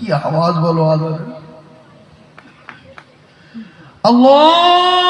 কি আওয়াজ বলো আল্লাহ!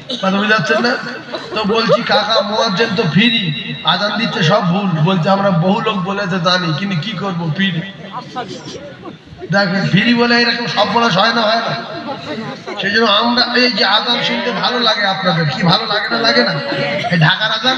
না? তো বলছি, কাকা, মোয়াজ্জেন তো ফ্রি। আজান দিচ্ছে, সব ভুল। বলছে, আমরা বহু লোক বলেছে জানি, কিন্তু কি দেখেন, ফ্রি বলে এরকম বলা হয় না হয় না। সেই জন্য আমরা এই যে আজান শুনতে ভালো লাগে আপনাদের। কি ভালো লাগে না লাগে না? এই ঢাকার আজান?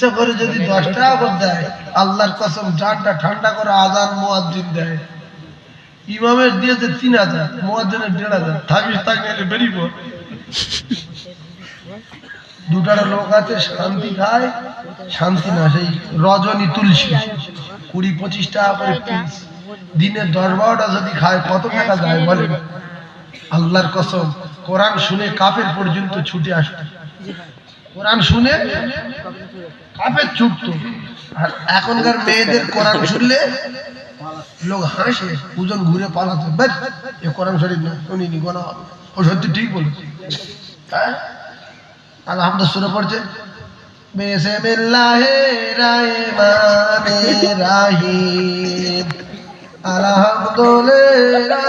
ইচ্ছা করে যদি দশটা আবার দেয়, আল্লাহর কসম জানটা ঠান্ডা করে আজান মোয়াজ্জিন দেয়। ইমামের দিয়েছে তিন হাজার, মোয়াজ্জিনের দেড় হাজার থাকিস থাক নাহলে বেরিব। দুটার লোক আছে, শান্তি খায়, শান্তি না, সেই রজনী তুলসী। কুড়ি পঁচিশ টাকা করে পিস দিনে দশ বারোটা যদি খায়, কত টাকা যায় বলেন? আল্লাহর কসম, কোরআন শুনে কাপের পর্যন্ত ছুটে আসতো কোরআন শুনে কাপের ছুটতো আর এখনকার মেয়েদের কোরআন শুনলে লোক হাসে, দুজন ঘুরে পালাতে। বেশ, এ কোরআন শরীফ না, শুনিনি গোনা ও সত্যি ঠিক বলেছে। হ্যাঁ? আলহামদুলিল্লাহ শুনে পড়ছে। বিসমিল্লাহে রাহমানে রাহিম। আলহামদুলিল্লাহ